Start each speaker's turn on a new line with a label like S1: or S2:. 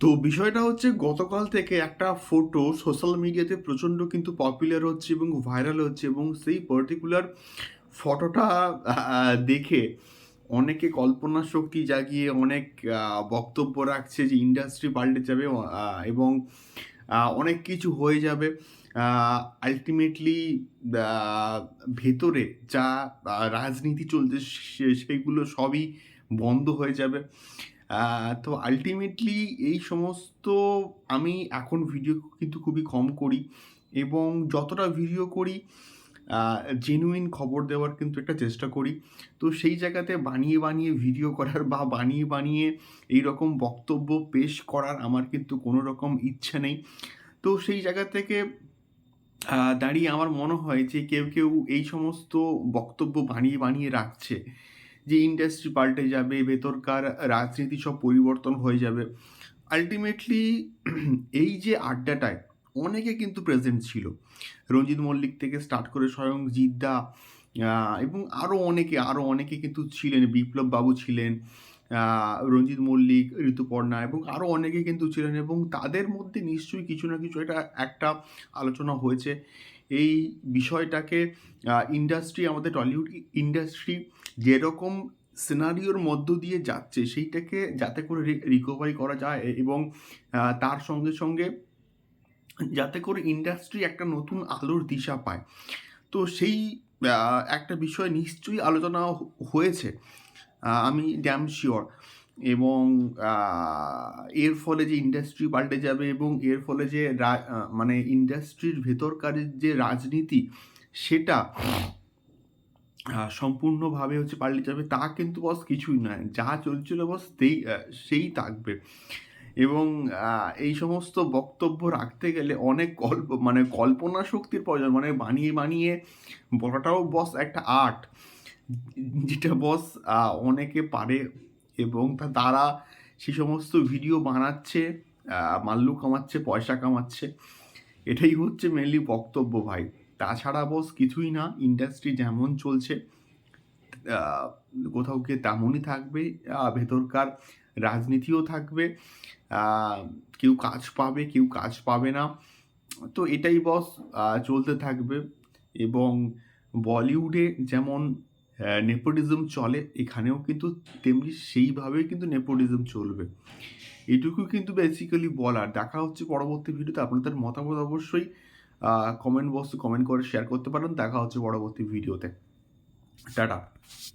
S1: তো বিষয়টা হচ্ছে গতকাল থেকে একটা ফটো সোশ্যাল মিডিয়াতে প্রচণ্ড কিন্তু পপুলার হচ্ছে এবং ভাইরাল হচ্ছে এবং সেই পার্টিকুলার ফটোটা দেখে অনেকে কল্পনা শক্তি জাগিয়ে অনেক বক্তব্য রাখছে যে ইন্ডাস্ট্রি পাল্টে যাবে এবং অনেক কিছু হয়ে যাবে। আলটিমেটলি ভেতরে যা রাজনীতি চলছে সে- সেইগুলো সবই বন্ধ হয়ে যাবে। তো আলটিমেটলি এই সমস্ত আমি এখন ভিডিও কিন্তু খুবই কম করি এবং যতটা ভিডিও করি জেনুইন খবর দেওয়ার কিন্তু একটা চেষ্টা করি। তো সেই জায়গাতে বানিয়ে বানিয়ে ভিডিও করার বা বানিয়ে বানিয়ে এই রকম বক্তব্য পেশ করার আমার কিন্তু কোনো রকম ইচ্ছা নেই। তো সেই জায়গা থেকে দাঁড়িয়ে আমার মনে হয় যে কেউ কেউ এই সমস্ত বক্তব্য বানিয়ে বানিয়ে রাখছে। যে ইন্ডাস্ট্রি পাল্টে যাবে, ভেতরকার রাজনীতি সব পরিবর্তন হয়ে যাবে। আলটিমেটলি এই যে আড্ডাটায় অনেকে কিন্তু প্রেজেন্ট ছিল। রঞ্জিত মল্লিক থেকে স্টার্ট করে স্বয়ং জিদ্দা এবং আরও অনেকে আরও অনেকে কিন্তু ছিলেন। বিপ্লব বাবু ছিলেন রঞ্জিত মল্লিক ঋতুপর্ণা এবং আরও অনেকে কিন্তু ছিলেন এবং তাদের মধ্যে নিশ্চয়ই কিছু না কিছু একটা একটা আলোচনা হয়েছে। এই বিষয়টাকে ইন্ডাস্ট্রি আমাদের টলিউড ইন্ডাস্ট্রি যেরকম সিনারিওর মধ্য দিয়ে যাচ্ছে, সেইটাকে যাতে করে রিকভারি করা যায় এবং তার সঙ্গে সঙ্গে যাতে করে ইন্ডাস্ট্রি একটা নতুন আলোর দিশা পায়। তো সেই একটা বিষয় নিশ্চয়ই আলোচনা হয়েছে আমি ড্যাম শিওর এবং এর ফলে যে ইন্ডাস্ট্রি পাল্টে যাবে এবং এর ফলে যে মানে ইন্ডাস্ট্রির ভেতরকার যে রাজনীতি, সেটা সম্পূর্ণভাবে হচ্ছে পাল্টে যাবে, তা কিন্তু বস কিছুই নয়। যা চলছিল বস সেই সেই থাকবে। এবং এই সমস্ত বক্তব্য রাখতে গেলে অনেক কল্প মানে কল্পনা শক্তির প্রয়োজন। মানে বানিয়ে বানিয়ে বলাটাও বস একটা আর্ট যেটা বস অনেকে পারে এবং তা তারা সে সমস্ত ভিডিও বানাচ্ছে মাল্লু কামাচ্ছে, পয়সা কামাচ্ছে। এটাই হচ্ছে মেনলি বক্তব্য ভাই। তাছাড়া বস কিছুই না ইন্ডাস্ট্রি যেমন চলছে কোথাও গিয়ে তেমনই থাকবে ভেতরকার রাজনীতিও থাকবে কেউ কাজ পাবে, কেউ কাজ পাবে না। তো এটাই বস চলতে থাকবে এবং বলিউডে যেমন নেপোটিজম চলে, এখানেও কিন্তু তেমনি সেইভাবেই কিন্তু নেপোটিজম চলবে। এটুকু কিন্তু বেসিক্যালি বলার। দেখা হচ্ছে পরবর্তী ভিডিওতে। আপনাদের মতামত অবশ্যই কমেন্ট বক্সে কমেন্ট করে শেয়ার করতে পারেন। দেখা হচ্ছে পরবর্তী ভিডিওতে। টাটা।